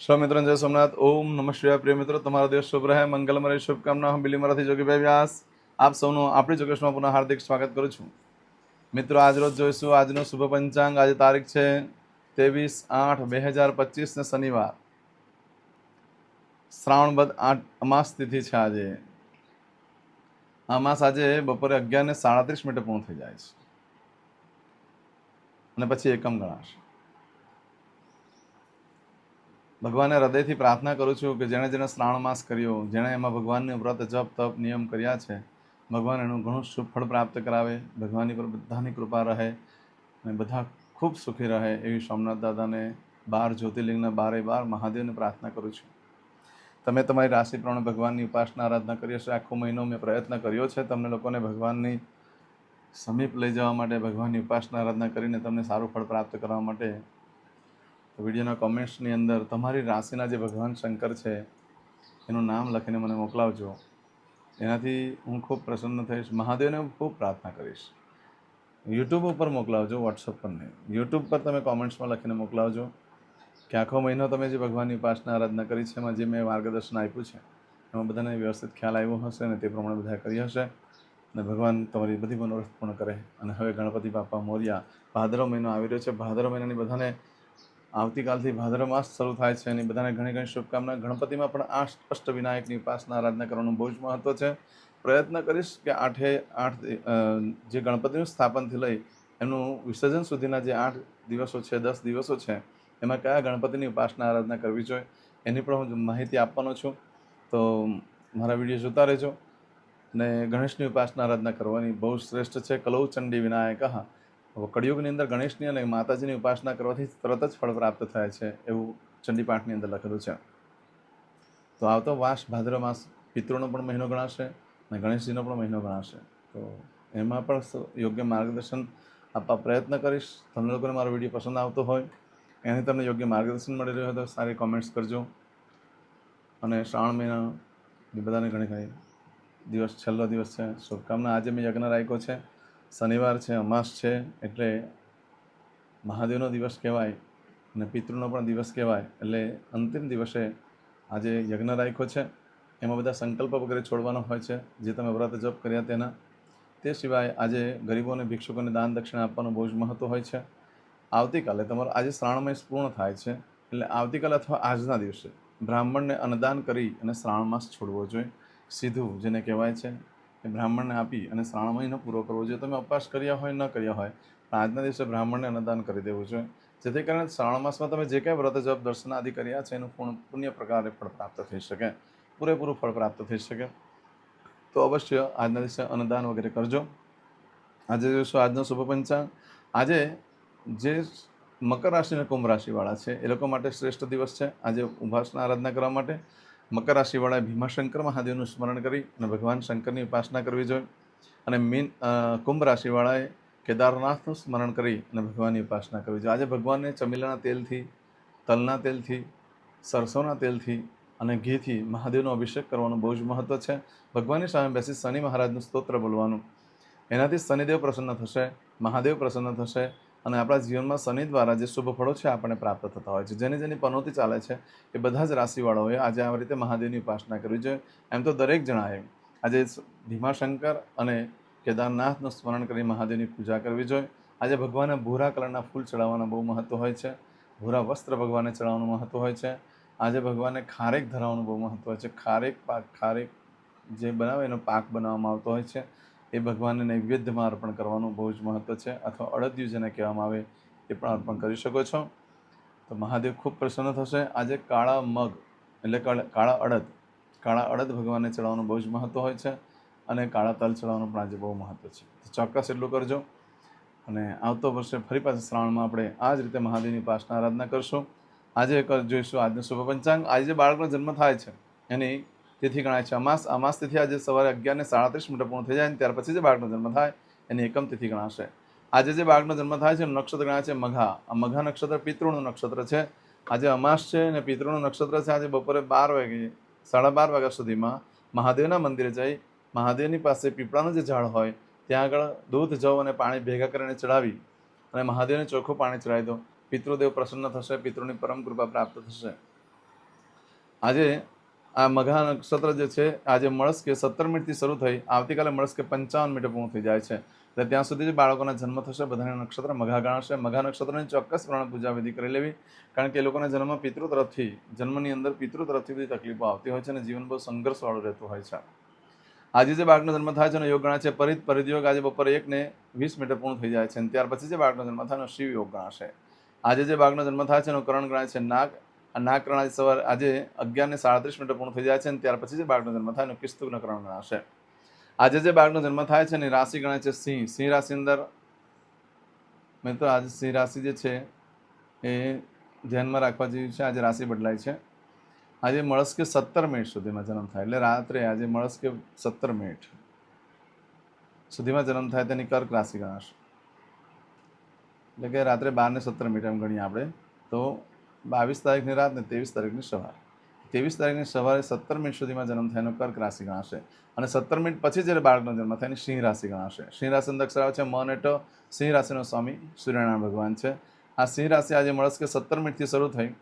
શ્રી મિત્રો જય સોમનાથ. ઓમ નમ શિવાય પ્રિય મિત્રો. તમારો દિવસ શુભ રહે. મંગલમય શુભકામના. હું બિલીમરાથી જોગીભાઈ વ્યાસ. આપ સૌનું આપણી જોગેશમાં પુનઃ હાર્દિક સ્વાગત કરું છું. મિત્રો, આજ રોજ જોઈશું આજનો શુભ પંચાંગ. આજે તારીખ છે ત્રેવીસ આઠ બે હજાર પચીસને શનિવાર. શ્રાવણ બદ આઠ અમાસ તિથિ છે આજે. અમાસ આજે બપોરે અગિયારને સાડત્રીસ મિનિટે પૂર્ણ થઈ જાય છે. અને પછી એકમ ગણાશે. ભગવાનને હૃદયથી પ્રાર્થના કરું છું કે જેણે જેણે શ્રાવણ માસ કર્યો, જેણે એમાં ભગવાનને વ્રત, જપ, તપ, નિયમ કર્યા છે, ભગવાન એનું ઘણું શુભ ફળ પ્રાપ્ત કરાવે, ભગવાનની પર બધાની કૃપા રહે અને બધા ખૂબ સુખી રહે એવી સોમનાથ દાદાને બાર જ્યોતિર્લિંગના બારે બાર મહાદેવને પ્રાર્થના કરું છું. તમે તમારી રાશિ પ્રમાણે ભગવાનની ઉપાસના આરાધના કરી હશે. આખો મહિનો મેં પ્રયત્ન કર્યો છે તમને લોકોને ભગવાનની સમીપ લઈ જવા માટે, ભગવાનની ઉપાસના આરાધના કરીને તમને સારું ફળ પ્રાપ્ત કરવા માટે વિડીયોના કોમેન્ટ્સની અંદર તમારી રાશિના જે ભગવાન શંકર છે, એનું નામ લખીને મને મોકલાવજો. એનાથી હું ખૂબ પ્રસન્ન થઈશ. મહાદેવને ખૂબ પ્રાર્થના કરીશ. યુટ્યુબ ઉપર મોકલાવજો વોટ્સઅપ પર નહીં. યુટ્યુબ પર તમે કોમેન્ટ્સમાં લખીને મોકલાવજો કે આખો મહિનો તમે જે ભગવાનની ઉપાસના આરાધના કરી છે, એમાં જે મેં માર્ગદર્શન આપ્યું છે, એમાં બધાને વ્યવસ્થિત ખ્યાલ આવ્યો હશે અને તે પ્રમાણે બધા કરી હશે. અને ભગવાન તમારી બધી મનોરથ પૂર્ણ કરે. અને હવે ગણપતિ બાપા મોર્યા, ભાદરવ મહિનો આવી રહ્યો છે. ભાદરવ મહિનાની બધાને આવતીકાલથી ભાદરવ માસ શરૂ થાય છે એની બધાને ઘણી ઘણી શુભકામના. ગણપતિમાં પણ આઠ અષ્ટવિનાયકની ઉપાસના આરાધના કરવાનું બહુ જ મહત્ત્વ છે. પ્રયત્ન કરીશ કે આઠે આઠ જે ગણપતિનું સ્થાપનથી લઈ એમનું વિસર્જન સુધીના જે આઠ દિવસો છે, દસ દિવસો છે, એમાં કયા ગણપતિની ઉપાસના આરાધના કરવી જોઈએ એની પણ હું માહિતી આપવાનો છું. તો મારા વીડિયો જોતા રહેજો. ને ગણેશની ઉપાસના આરાધના કરવાની બહુ શ્રેષ્ઠ છે. કલૌ ચંડી વિનાયક. હવે કળિયુગની અંદર ગણેશની અને માતાજીની ઉપાસના કરવાથી તરત જ ફળ પ્રાપ્ત થાય છે એવું ચંડીપાઠની અંદર લખેલું છે. તો આવતો વાસ ભાદ્ર માસ પિતૃનો પણ મહિનો ગણાશે અને ગણેશજીનો પણ મહિનો ગણાશે. તો એમાં પણ યોગ્ય માર્ગદર્શન આપવા પ્રયત્ન કરીશ. તમને લોકોને મારો વીડિયો પસંદ આવતો હોય એની તમને યોગ્ય માર્ગદર્શન મળી રહ્યું હોય તો સારી કોમેન્ટ્સ કરજો. અને શ્રાવણ મહિના બધાને ઘણી ઘણી દિવસ, છેલ્લો દિવસ છે. શુભકામના. આજે મેં યજ્ઞ રાખ્યો છે. શનિવાર છે, અમાસ છે, એટલે મહાદેવનો દિવસ કહેવાય અને પિતૃનો પણ દિવસ કહેવાય. એટલે અંતિમ દિવસે આજે યજ્ઞ રાખ્યો છે. એમાં બધા સંકલ્પ વગેરે છોડવાનો હોય છે. જે તમે વ્રત જપ કર્યા તેના. તે સિવાય આજે ગરીબોને, ભિક્ષુકોને દાન દક્ષિણા આપવાનું બહુ જ મહત્ત્વ હોય છે. આવતીકાલે તમારો, આજે શ્રાવણ માસ પૂર્ણ થાય છે, એટલે આવતીકાલે અથવા આજના દિવસે બ્રાહ્મણને અન્નદાન કરી અને શ્રાવણ માસ છોડવો જોઈએ. સીધું જેને કહેવાય છે એ બ્રાહ્મણને આપી અને શ્રાવણ મહિનો પૂરો કરવો જોઈએ. તમે ઉપવાસ કર્યા હોય, ન કર્યા હોય, પણ આજના દિવસે બ્રાહ્મણને અન્નદાન કરી દેવું જોઈએ. જેથી કરીને શ્રાવણ માસમાં તમે જે કાંઈ વ્રત જપ દર્શન આદિ કર્યા છે, એનું પૂર્ણ પુણ્ય પ્રકારે ફળ પ્રાપ્ત થઈ શકે. પૂરેપૂરું ફળ પ્રાપ્ત થઈ શકે. તો અવશ્ય આજના દિવસે અન્નદાન વગેરે કરજો. આજે જોઈશું આજનો શુભ પંચાંગ. આજે જે મકર રાશિ અને કુંભ રાશિવાળા છે, એ લોકો માટે શ્રેષ્ઠ દિવસ છે. આજે ઉભાસના આરાધના કરવા માટે મકર રાશિવાળાએ ભીમાશંકર મહાદેવનું સ્મરણ કરી અને ભગવાન શંકરની ઉપાસના કરવી જોઈએ. અને મીન કુંભ રાશિવાળાએ કેદારનાથનું સ્મરણ કરી અને ભગવાનની ઉપાસના કરવી જોઈએ. આજે ભગવાનને ચમેલાના તેલથી, તલના તેલથી, સરસોના તેલથી અને ઘીથી મહાદેવનો અભિષેક કરવાનું બહુ જ મહત્ત્વ છે. ભગવાનની સામે બેસી શનિ મહારાજનું સ્તોત્ર બોલવાનું. એનાથી શનિદેવ પ્રસન્ન થશે, મહાદેવ પ્રસન્ન થશે અને આપણા જીવનમાં શનિ દ્વારા જે શુભ ફળો છે, આપણને પ્રાપ્ત થતા હોય છે. જેની જેની પનોતી ચાલે છે, એ બધા જ રાશિવાળાઓએ આજે આ રીતે મહાદેવની ઉપાસના કરવી જોઈએ એમ તો દરેક જણાએ આજે ભીમાશંકર અને કેદારનાથનું સ્મરણ કરી મહાદેવની પૂજા કરવી જોઈએ. આજે ભગવાનને ભૂરા કલરના ફૂલ ચડાવવાના બહુ મહત્ત્વ હોય છે. ભૂરા વસ્ત્ર ભગવાનને ચડાવવાનું મહત્ત્વ હોય છે. આજે ભગવાનને ખારેક ધરાવવાનું બહુ મહત્ત્વ હોય છે. ખારેક પાક, ખારેક જે બનાવે એનો પાક બનાવવામાં આવતો હોય છે. એ ભગવાનને નૈવેદ્યમાં અર્પણ કરવાનું બહુ જ મહત્ત્વ છે અથવા અડદિયું જેને કહેવામાં આવે એ પણ અર્પણ કરી શકો છો. તો મહાદેવ ખૂબ પ્રસન્ન થશે. આજે કાળા મગ એટલે કાળા અડદ કાળા અડદ ભગવાનને ચડાવવાનું બહુ જ મહત્ત્વ હોય છે અને કાળા તલ ચડાવવાનું પણ આજે બહુ મહત્ત્વ છે. ચોક્કસ એટલું કરજો અને આવતો વર્ષે ફરી પાછા શ્રાવણમાં આપણે આ જ રીતે મહાદેવની ઉપાસના આરાધના કરશું. આજે જોઈશું આજનું શુભ પંચાંગ. આજે બાળકનો જન્મ થાય છે, એની તિથિ ગણાય છે, અમાસ અમાસ તિથિ આજે સવારે અગિયાર ને સાડત્રીસ મિનિટે પૂર્ણ થઈ જાય અને ત્યાર પછી જે બાળકનો જન્મ થાય એની એકમ તિથિ ગણાશે. આજે જે બાળકનો જન્મ થાય છે નક્ષત્ર ગણાય છે મઘા. આ મઘા નક્ષત્ર પિતૃનું નક્ષત્ર છે. આજે અમાસ છે અને પિતૃનું નક્ષત્ર છે, આજે બપોરે બાર વાગે, સાડા બાર વાગ્યા સુધીમાં મહાદેવના મંદિરે જઈ મહાદેવની પાસે પીપળાનું જે ઝાડ હોય, ત્યાં આગળ દૂધ, જવ અને પાણી ભેગા કરીને ચડાવી અને મહાદેવને ચોખ્ખું પાણી ચડાવી દો. પિતૃદેવ પ્રસન્ન થશે, પિતૃની પરમ કૃપા પ્રાપ્ત થશે. આજે આ મઘા નક્ષત્ર જે છે, આજે મળસ્કે સત્તર મિનિટથી શરૂ થઈ, આવતીકાલે મળસ્કે પંચાવન મિનિટે પૂર્ણ થઈ જાય છે. એટલે ત્યાં સુધી જે બાળકોના જન્મ થશે, બધાના નક્ષત્ર મઘા ગણાશે. મઘા નક્ષત્રની ચોક્કસ પ્રમાણે પૂજા વિધિ કરી લેવી, કારણ કે એ લોકોના જન્મ પિતૃ તરફથી, જન્મની અંદર પિતૃ તરફથી બધી તકલીફો આવતી હોય છે અને જીવન બહુ સંઘર્ષવાળું રહેતું હોય છે. આજે જે બાળકનો જન્મ થાય છે, એનો યોગ ગણાશે પરિત પરિતયોગ આજે બપોરે એકને વીસ મિનિટે પૂર્ણ થઈ જાય છે અને ત્યાર પછી જે બાળકનો જન્મ થાય, એનો શિવ યોગ ગણાશે. આજે જે બાળકનો જન્મ થાય છે, એનો કરણ ગણાય છે. નાગ આ નાગ કરણ આજે સવારે આજે અગિયાર ને સાડત્રીસ મિનિટ પૂર્ણ થઈ જાય છે અને ત્યાર પછી જે બાળકનો જન્મ થાય એનું કિસ્તુક નકરણ ગણાશે આજે જે બાળકનો જન્મ થાય છે એની રાશિ ગણાય છે સિંહ. સિંહ રાશિ અંદર મિત્રો આજે સિંહ રાશિ જે છે એ ધ્યાનમાં રાખવા જેવી છે. આજે રાશિ બદલાય છે. આજે મળસ્કે સત્તર મિનિટ સુધીમાં જન્મ થાય. એટલે રાત્રે આજે મળસ્કે સત્તર મિનિટ સુધીમાં જન્મ થાય તેની કર્ક રાશિ ગણાશે. એટલે કે રાત્રે બાર ને સત્તર મિનિટ એમ ગણીએ આપણે. તો બાવીસ તારીખની રાત ને ત્રેવીસ તારીખની સવાર. ત્રેવીસ તારીખની સવારે સત્તર મિનિટ સુધીમાં જન્મ થાય એનો કર્ક રાશિ ગણાશે. અને સત્તર મિનિટ પછી જ્યારે બાળકનો જન્મ થાય એની સિંહ રાશિ ગણાશે. સિંહ રાશિ અંદર આવે છે મન એટો સિંહ રાશિનો સ્વામી સૂર્યનારાયણ ભગવાન છે. આ સિંહ રાશિ આજે મળસ્કે સત્તર મિનિટથી શરૂ થઈ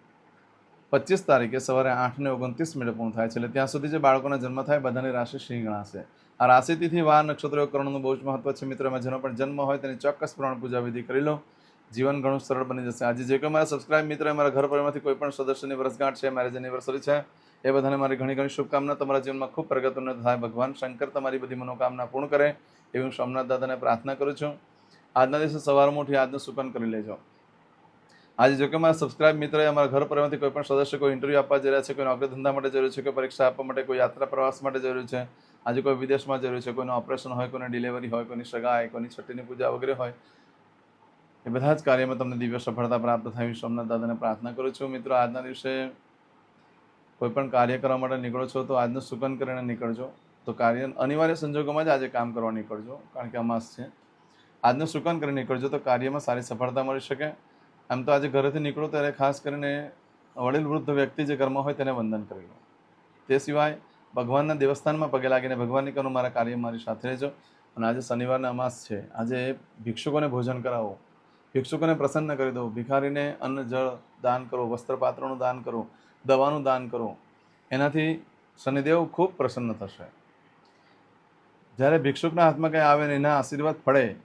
પચીસ તારીખે સવારે આઠ ને ઓગણત્રીસ મિનિટ પૂર્ણ થાય છે. એટલે ત્યાં સુધી જે બાળકોના જન્મ થાય બધાની રાશિ સિંહ ગણાશે. આ રાશિતિથી વાર નક્ષત્રો, કરણનું બહુ જ મહત્વ છે. મિત્રો, એમાં જેનો પણ જન્મ હોય તેની ચોક્કસ પ્રમાણ પૂજા વિધિ કરી લો. જીવન ઘણું સરળ બની જશે. આજે જે કોઈ મારા સબસ્ક્રાઇબ મિત્રો મારા ઘર પરિવારમાંથી કોઈ પણ સદસ્યની વર્ષગાંઠ છે મેરેજ એનિવર્સરી છે, એ બધાને મારી ઘણી ઘણી શુભકામના. તમારા જીવનમાં ખૂબ પ્રગતિ થાય. ભગવાન શંકર તમારી બધી મનોકામના પૂર્ણ કરે એવી હું સોમનાથ દાદાને પ્રાર્થના કરું છું. આજના દિવસે સવારમાં ઉઠી આજનું સુકન કરી લેજો. આજે જો કે મારા સબસ્ક્રાઇબ મિત્ર અમારા ઘર પરિવારમાંથી કોઈ પણ સદસ્ય કોઈ ઇન્ટરવ્યૂ આપવા જઈ રહ્યા છે, કોઈ નોકરી ધંધા માટે જરૂર છે, કોઈ પરીક્ષા આપવા માટે, કોઈ યાત્રા પ્રવાસ માટે જરૂર છે, આજે કોઈ વિદેશમાં જરૂર છે, કોઈનું ઓપરેશન હોય, કોઈની ડિલિવરી હોય, કોઈની સગાઈ, કોઈની છઠ્ઠીની પૂજા વગેરે હોય એ બધા જ કાર્યમાં તમને દિવ્ય સફળતા પ્રાપ્ત થાય. સોમનાથ દાદાને પ્રાર્થના કરું છું. મિત્રો, આજના દિવસે કોઈ પણ કાર્ય કરવા માટે નીકળો છો તો આજનું સુકન કરીને નીકળજો. તો કાર્ય અનિવાર્ય સંજોગોમાં જ આજે કામ કરવા નીકળજો, કારણ કે અમાસ છે. આજનું સુકન કરીને નીકળજો તો કાર્યમાં સારી સફળતા મળી શકે. આમ તો આજે ઘરેથી નીકળો ત્યારે ખાસ કરીને વડીલ વૃદ્ધ વ્યક્તિ જે ઘરમાં હોય તેને વંદન કરી લો. તે સિવાય ભગવાનના દેવસ્થાનમાં પગે લાગીને ભગવાનની કહું મારા કાર્ય મારી સાથે રહેજો. અને આજે શનિવારના અમાસ છે. આજે ભિક્ષુકોને ભોજન કરાવો. ભિક્ષુકોને પ્રસન્ન કરી દો ભિખારીને અન્ન, જળ દાન કરો, વસ્ત્રપાત્રનું દાન કરો, દવાનું દાન કરો, એનાથી શનિદેવ ખૂબ પ્રસન્ન થશે. જ્યારે ભિક્ષુકના હાથમાં કંઈ આવે ને એના આશીર્વાદ પડે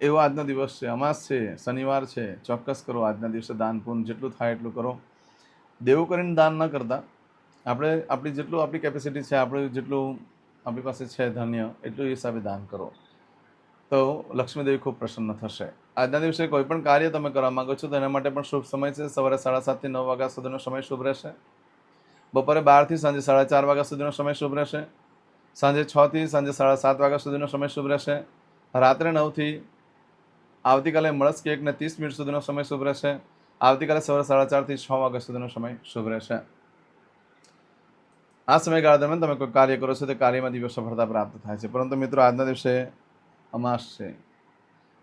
એવો આજનો દિવસ છે, અમાસ છે, શનિવાર છે, ચોક્કસ કરો, આજના દિવસે દાન પૂર્ણ જેટલું થાય એટલું કરો. દેવું કરીને દાન ન કરતા. આપણે આપણી જેટલું આપણી કેપેસિટી છે, આપણે જેટલું આપણી પાસે છે ધન્ય, એટલું હિસાબે દાન કરો. તો લક્ષ્મીદેવી ખૂબ પ્રસન્ન થશે. આજના દિવસે કોઈ પણ કાર્ય તમે કરવા માંગો છો તો એના માટે પણ શુભ સમય છે. સવારે સાડા સાતથી નવ વાગ્યા સુધીનો સમય શુભ રહેશે. બપોરે બારથી સાંજે સાડા ચાર વાગ્યા સુધીનો સમય શુભ રહેશે. સાંજે છથી સાંજે સાડા સાત વાગ્યા સુધીનો સમય શુભ રહેશે. રાત્રે નવથી આવતીકાલે મળસ્કે એક ને ત્રીસ મિનિટ સુધીનો સમય શુભ રહેશે. આવતીકાલે સવારે સાડા ચારથી છ વાગ્યા સુધીનો સમય શુભ રહેશે. આ સમયગાળા દરમિયાન તમે કોઈ કાર્ય કરો છો તે કાર્યમાં દિવસ સફળતા પ્રાપ્ત થાય છે. પરંતુ મિત્રો, આજના દિવસે અમાસ છે.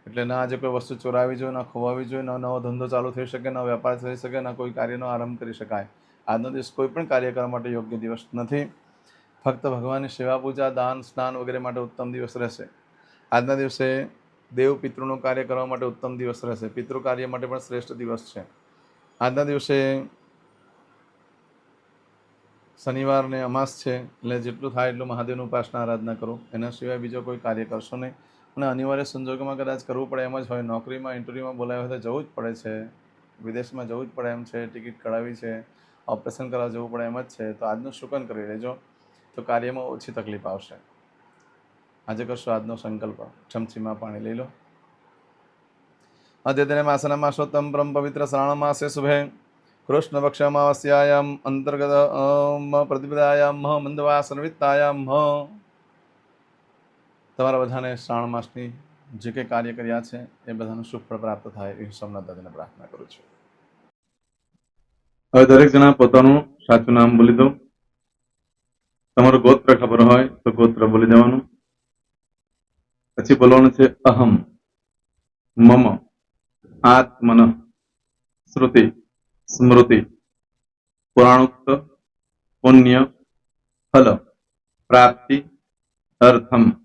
એટલે ના આજે કોઈ વસ્તુ ચોરાવી જોઈએ, ના ખોવાવી જોઈએ, ના નવો ધંધો ચાલુ થઈ શકે, ના વેપાર થઈ શકે, ન કોઈ કાર્યનો આરંભ કરી શકાય. આજનો દિવસ કોઈ પણ કાર્ય કરવા માટે યોગ્ય દિવસ નથી. ફક્ત ભગવાનની સેવા પૂજા, દાન, સ્નાન વગેરે માટે ઉત્તમ દિવસ રહેશે. આજના દિવસે દેવ પિતૃનું કાર્ય કરવા માટે ઉત્તમ દિવસ રહેશે. પિતૃ કાર્ય માટે પણ શ્રેષ્ઠ દિવસ છે. આજના દિવસે શનિવારને અમાસ છે. એટલે જેટલું થાય એટલું મહાદેવનું ઉપાસના, આરાધના કરો. એના સિવાય બીજો કોઈ કાર્ય કરશો નહીં. અને અનિવાર્ય સંજોગોમાં કદાચ કરવું પડે એમ જ હોય. નોકરીમાં, ઇન્ટરવ્યૂમાં બોલાવ્યા હોય તો જવું જ પડે છે. વિદેશમાં જવું જ પડે એમ છે. ટિકિટ કઢાવી છે. ઓપરેશન કરાવવા જવું પડે એમ જ છે. તો આજનું શુકન કરી લેજો? તો કાર્યમાં ઓછી તકલીફ આવશે. આજે કરશો આજનો સંકલ્પ. ચમચીમાં પાણી લઈ લો. અદ્યતને માસના માસોત્તમ પરમ પવિત્ર શ્રાવણ માસે શુભે. કૃષ્ણ પક્ષ અમાવસ્યાયામ અંતર્ગત પ્રતિપદાયામ મંદવા મંદવાસન વિત્તાયામ હ. તમારા બધાને શ્રાવણ માસની જે કંઈ કાર્ય કર્યા છે, એ બધાનું શુભ ફળ પ્રાપ્ત થાય એવી સોમનાથ દાદાને પ્રાર્થના કરું છું. હવે દરેક જણા પોતાનું સાચું નામ બોલી દો. તમારું ગોત્ર ખબર હોય તો ગોત્ર બોલી દેવાનું. પછી બોલવાનું છે અહમ, મમ, આત્મન, શ્રુતિ, સ્મૃતિ, પુરાણોક્ત, પુણ્ય, ફલ, પ્રાપ્તિ, અર્થમ.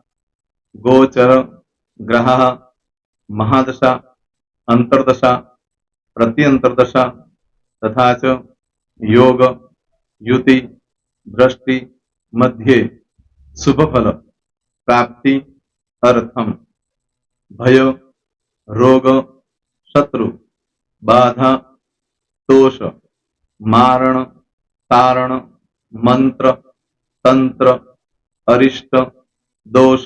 ગોચર ગ્રહ મહાદશા અંતર્દશા પ્રત્યંતરદશા તથા ચ યોગ યુતિ દ્રષ્ટિ મધ્યે શુભફલ પ્રાપ્તિ અર્થમ ભય રોગ શત્રુ બાધા તોષ મારણ તારણ મંત્ર તંત્ર અરિષ્ટ દોષ